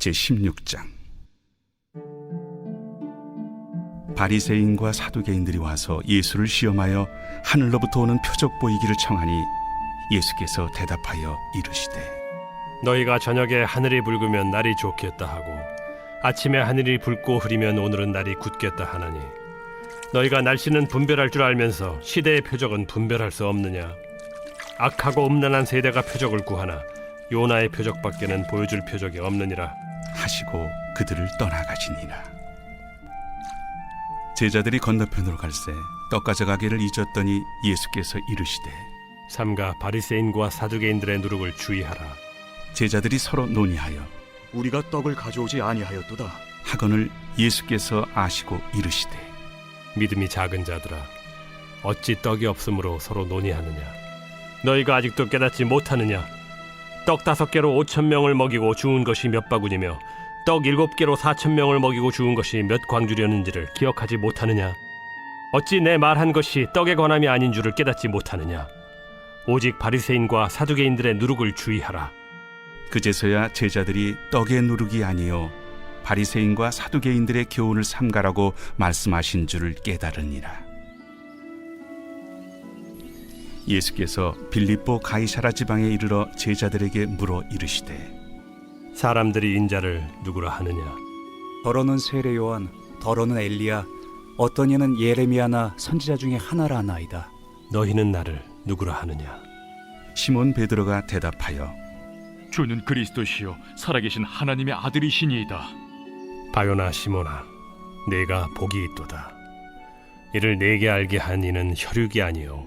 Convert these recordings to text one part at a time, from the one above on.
제 16장. 바리새인과 사두개인들이 와서 예수를 시험하여 하늘로부터 오는 표적 보이기를 청하니 예수께서 대답하여 이르시되 너희가 저녁에 하늘이 붉으면 날이 좋겠다 하고 아침에 하늘이 붉고 흐리면 오늘은 날이 굳겠다 하나니 너희가 날씨는 분별할 줄 알면서 시대의 표적은 분별할 수 없느냐? 악하고 음란한 세대가 표적을 구하나 요나의 표적밖에는 보여줄 표적이 없느니라 하시고 그들을 떠나가시니라. 제자들이 건너편으로 갈새 떡 가져가기를 잊었더니 예수께서 이르시되 삼가 바리새인과 사두개인들의 누룩을 주의하라. 제자들이 서로 논의하여 우리가 떡을 가져오지 아니하였도다. 하건을 예수께서 아시고 이르시되 믿음이 작은 자들아 어찌 떡이 없으므로 서로 논의하느냐? 너희가 아직도 깨닫지 못하느냐 떡 다섯 개로 오천 명을 먹이고 주운 것이 몇 바구니며 떡 일곱 개로 사천 명을 먹이고 주운 것이 몇 광주렸는지를 기억하지 못하느냐? 어찌 내 말한 것이 떡에 관함이 아닌 줄을 깨닫지 못하느냐? 오직 바리새인과 사두개인들의 누룩을 주의하라. 그제서야 제자들이 떡의 누룩이 아니요 바리새인과 사두개인들의 교훈을 삼가라고 말씀하신 줄을 깨달으니라. 예수께서 빌립보 가이사라 지방에 이르러 제자들에게 물어 이르시되 사람들이 인자를 누구라 하느냐 더러는 세례 요한, 더러는 엘리야, 어떤 이는 예레미야나 선지자 중에 하나라 하나이다. 너희는 나를 누구라 하느냐 시몬 베드로가 대답하여 주는 그리스도시요 살아계신 하나님의 아들이시니이다. 바요나 시모나 내가 복이 있도다 이를 내게 알게 한 이는 혈육이 아니요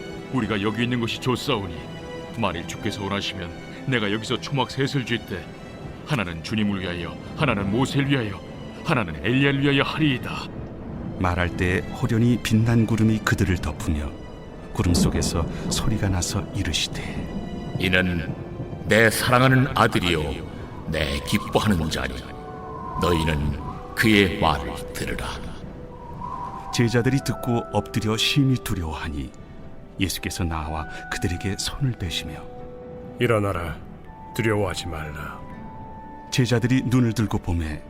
우리가 여기 있는 것이 좋사오니 만일 주께서 원하시면 내가 여기서 초막 셋을 쥘때 하나는 주님을 위하여 하나는 모세를 위하여 하나는 엘리야를 위하여 하리이다. 말할 때 호련히 빛난 구름이 그들을 덮으며 구름 속에서 소리가 나서 이르시되 이는 내 사랑하는 아들이요 내 기뻐하는 자니 너희는 그의 말을 들으라 제자들이 듣고 엎드려 심히 두려워하니 예수께서 나와 그들에게 손을 대시며 일어나라. 두려워하지 말라. 제자들이 눈을 들고 보매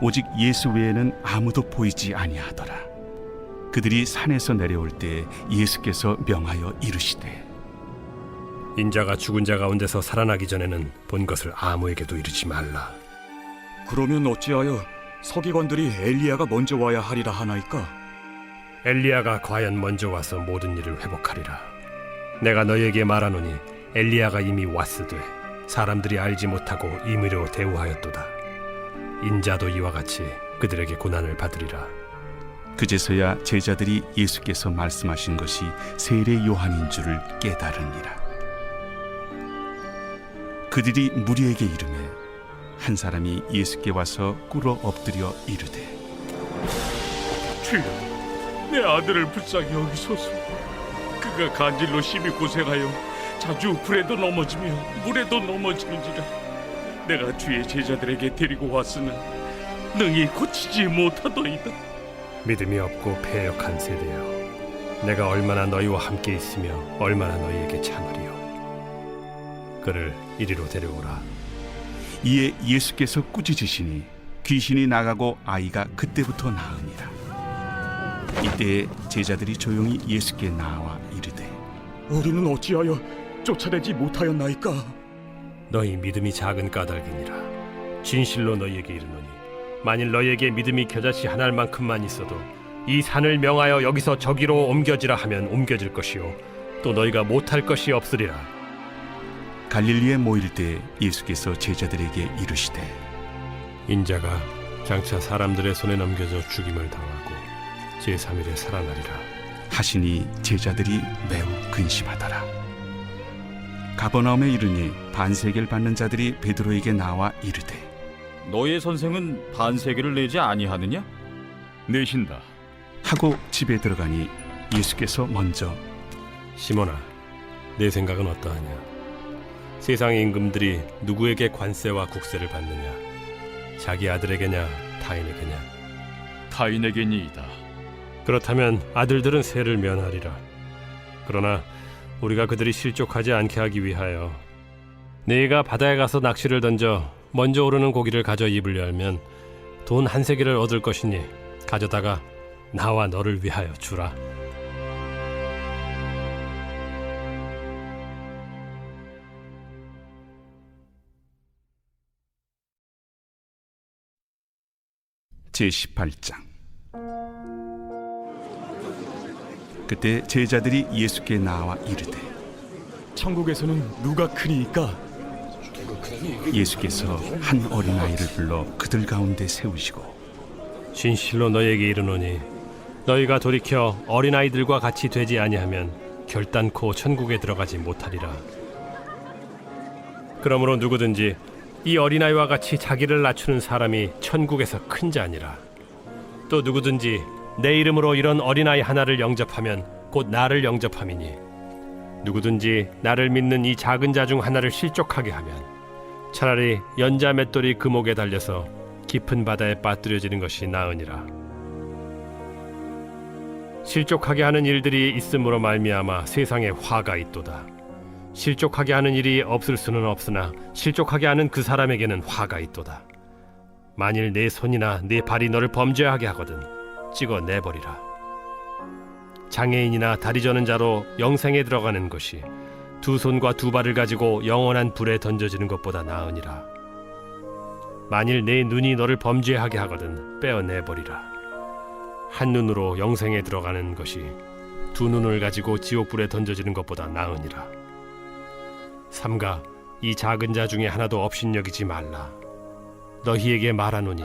오직 예수 외에는 아무도 보이지 아니하더라. 그들이 산에서 내려올 때 예수께서 명하여 이르시되 인자가 죽은 자 가운데서 살아나기 전에는 본 것을 아무에게도 이르지 말라. 그러면 어찌하여 서기관들이 엘리야가 먼저 와야 하리라 하나이까? 엘리야가 과연 먼저 와서 모든 일을 회복하리라. 내가 너희에게 말하노니 엘리야가 이미 왔으되 사람들이 알지 못하고 임의로 대우하였도다. 인자도 이와 같이 그들에게 고난을 받으리라. 그제서야 제자들이 예수께서 말씀하신 것이 세례 요한인 줄을 깨달으니라. 그들이 무리에게 이르매 한 사람이 예수께 와서 꿇어 엎드려 이르되 주여, 내 아들을 불쌍히 여기소서. 그가 간질로 심히 고생하여 자주 불에도 넘어지며 물에도 넘어지는지라. 내가 주의 제자들에게 데리고 왔으나 능히 고치지 못하더이다. 믿음이 없고 패역한 세대여. 내가 얼마나 너희와 함께 있으며 얼마나 너희에게 참으리요. 그를 이리로 데려오라. 이에 예수께서 꾸짖으시니 귀신이 나가고 아이가 그때부터 나으니라. 이때에 제자들이 조용히 예수께 나와 이르되 우리는 어찌하여 쫓아내지 못하였나이까? 너희 믿음이 작은 까닭이니라. 진실로 너희에게 이르노니 만일 너희에게 믿음이 겨자씨 한 알만큼만 있어도 이 산을 명하여 여기서 저기로 옮겨지라 하면 옮겨질 것이요 또 너희가 못할 것이 없으리라. 갈릴리에 모일 때 예수께서 제자들에게 이르시되 인자가 장차 사람들의 손에 넘겨져 죽임을 당하고 제3일에 살아나리라. 하시니 제자들이 매우 근심하더라. 가버나움에 이르니 반세계를 받는 자들이 베드로에게 나와 이르되 너의 선생은 반세계를 내지 아니하느냐? 내신다. 하고 집에 들어가니 예수께서 먼저 시몬아, 내 생각은 어떠하냐? 세상의 임금들이 누구에게 관세와 국세를 받느냐? 자기 아들에게냐, 타인에게냐? 타인에게니이다. 그렇다면 아들들은 세를 면하리라. 그러나 우리가 그들이 실족하지 않게 하기 위하여 네가 바다에 가서 낚시를 던져 먼저 오르는 고기를 가져 입을 열면 돈 한 세기를 얻을 것이니 가져다가 나와 너를 위하여 주라. 제18장 그때 제자들이 예수께 나와 이르되 천국에서는 누가 크니이까? 예수께서 한 어린아이를 불러 그들 가운데 세우시고 진실로 너희에게 이르노니 너희가 돌이켜 어린아이들과 같이 되지 아니하면 결단코 천국에 들어가지 못하리라 그러므로 누구든지 이 어린아이와 같이 자기를 낮추는 사람이 천국에서 큰 자니라 또 누구든지 내 이름으로 이런 어린아이 하나를 영접하면 곧 나를 영접함이니 누구든지 나를 믿는 이 작은 자 중 하나를 실족하게 하면 차라리 연자 맷돌이 금옥에 달려서 깊은 바다에 빠뜨려지는 것이 나으니라. 실족하게 하는 일들이 있음으로 말미암아 세상에 화가 있도다. 실족하게 하는 일이 없을 수는 없으나 실족하게 하는 그 사람에게는 화가 있도다. 만일 내 손이나 내 발이 너를 범죄하게 하거든 찍어 내버리라. 장애인이나 다리 저는 자로 영생에 들어가는 것이 두 손과 두 발을 가지고 영원한 불에 던져지는 것보다 나으니라. 만일 내 눈이 너를 범죄하게 하거든 빼어내 버리라. 한 눈으로 영생에 들어가는 것이 두 눈을 가지고 지옥불에 던져지는 것보다 나으니라. 삼가 이 작은 자 중에 하나도 업신여기지 말라. 너희에게 말하노니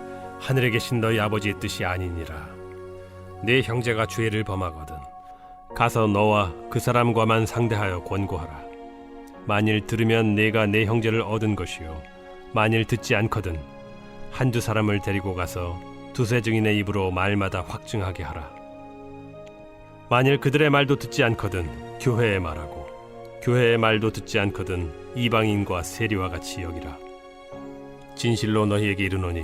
하늘에 계신 너희 아버지의 뜻이 아니니라. 내 형제가 죄를 범하거든 가서 너와 그 사람과만 상대하여 권고하라. 만일 들으면 내가 내 형제를 얻은 것이요 만일 듣지 않거든 한두 사람을 데리고 가서 두세 증인의 입으로 말마다 확증하게 하라. 만일 그들의 말도 듣지 않거든 교회의 말하고 교회의 말도 듣지 않거든 이방인과 세리와 같이 여기라. 진실로 너희에게 이르노니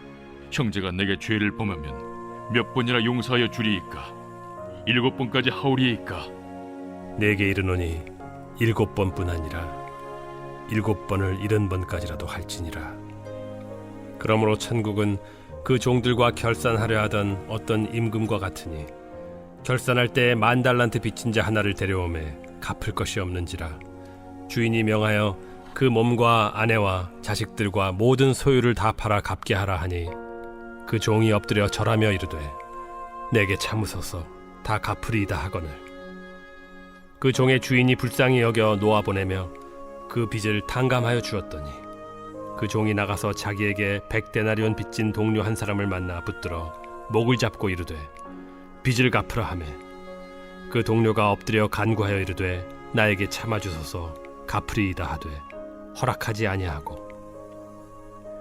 형제가 내게 죄를 범하면 몇 번이나 용서하여 주리이까? 일곱 번까지 하오리이까? 내게 이르노니 일곱 번뿐 아니라 일곱 번을 일흔 번까지라도 할지니라. 그러므로 천국은 그 종들과 결산하려 하던 어떤 임금과 같으니 결산할 때 만 달란트 빚진 자 하나를 데려오매 갚을 것이 없는지라 주인이 명하여 그 몸과 아내와 자식들과 모든 소유를 다 팔아 갚게 하라 하니 그 종이 엎드려 절하며 이르되 내게 참으소서 다 갚으리이다 하거늘. 그 종의 주인이 불쌍히 여겨 놓아 보내며 그 빚을 탕감하여 주었더니 그 종이 나가서 자기에게 백 데나리온 빚진 동료 한 사람을 만나 붙들어 목을 잡고 이르되 빚을 갚으라 하매. 그 동료가 엎드려 간구하여 이르되 나에게 참아 주소서 갚으리이다 하되 허락하지 아니하고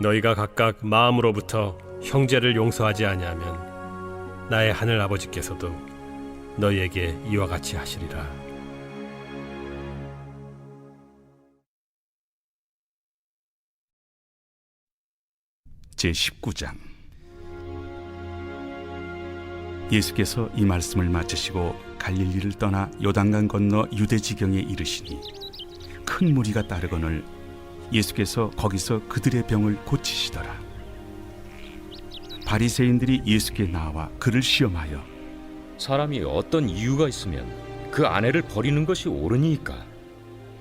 너희가 각각 마음으로부터 형제를 용서하지 아니하면 나의 하늘 아버지께서도 너희에게 이와 같이 하시리라. 제 19장 예수께서 이 말씀을 마치시고 갈릴리를 떠나 요단강 건너 유대 지경에 이르시니 큰 무리가 따르거늘 예수께서 거기서 그들의 병을 고치시더라. 바리새인들이 예수께 나와 그를 시험하여 사람이 어떤 이유가 있으면 그 아내를 버리는 것이 옳으니까.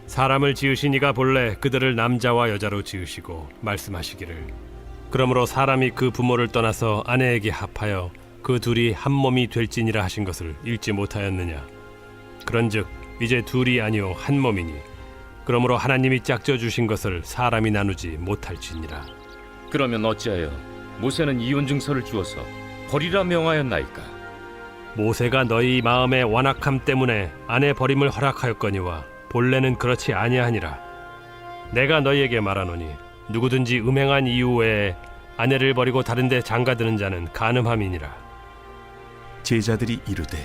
사람을 지으신 이가 본래 그들을 남자와 여자로 지으시고 말씀하시기를. 그러므로 사람이 그 부모를 떠나서 아내에게 합하여 그 둘이 한 몸이 될지니라 하신 것을 읽지 못하였느냐. 그런즉 이제 둘이 아니요 한 몸이니 그러므로 하나님이 짝져 주신 것을 사람이 나누지 못할지니라 그러면 어찌하여 모세는 이혼 증서를 주어서 버리라 명하였나이까 모세가 너희 마음의 완악함 때문에 아내 버림을 허락하였거니와 본래는 그렇지 아니하니라. 내가 너희에게 말하노니 누구든지 음행한 이유 외에 아내를 버리고 다른데 장가드는 자는 간음함이니라. 제자들이 이르되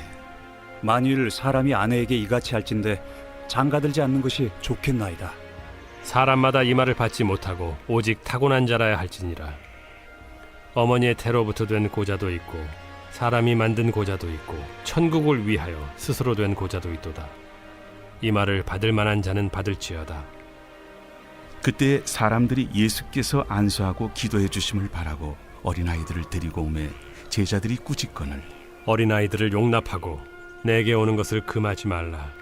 만일 사람이 아내에게 이같이 할진대 장가들지 않는 것이 좋겠나이다. 사람마다 이 말을 받지 못하고 오직 타고난 자라야 할지니라. 어머니의 태로부터 된 고자도 있고 사람이 만든 고자도 있고 천국을 위하여 스스로 된 고자도 있도다. 이 말을 받을 만한 자는 받을지어다. 그때 사람들이 예수께서 안수하고 기도해 주심을 바라고 어린아이들을 데리고 오매 제자들이 꾸짖거늘 어린아이들을 용납하고 내게 오는 것을 금하지 말라.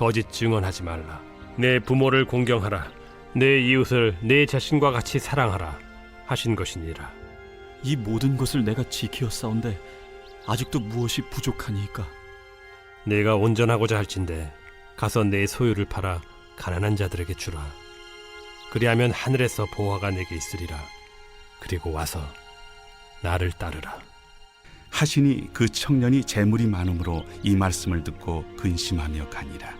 거짓 증언하지 말라. 내 부모를 공경하라. 내 이웃을 내 자신과 같이 사랑하라. 하신 것이니라. 이 모든 것을 내가 지키었사온데 아직도 무엇이 부족하니이까? 내가 온전하고자 할진대 가서 내 소유를 팔아 가난한 자들에게 주라. 그리하면 하늘에서 보화가 내게 있으리라. 그리고 와서 나를 따르라. 하시니 그 청년이 재물이 많음으로 이 말씀을 듣고 근심하며 가니라.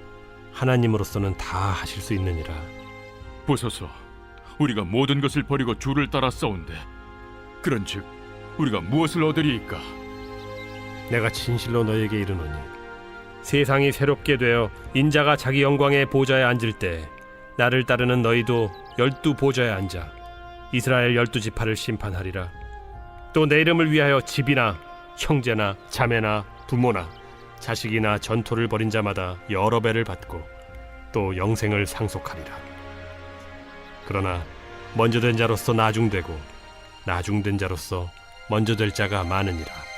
하나님으로서는 다 하실 수 있느니라. 보소서. 우리가 모든 것을 버리고 주를 따라 싸운데 그런즉 우리가 무엇을 얻으리이까? 내가 진실로 너희에게 이르노니 세상이 새롭게 되어 인자가 자기 영광의 보좌에 앉을 때 나를 따르는 너희도 열두 보좌에 앉아 이스라엘 열두 지파를 심판하리라. 또 내 이름을 위하여 집이나 형제나 자매나 부모나 자식이나 전토를 벌인 자마다 여러 배를 받고 또 영생을 상속하리라 그러나 먼저 된 자로서 나중되고 나중된 자로서 먼저 될 자가 많으니라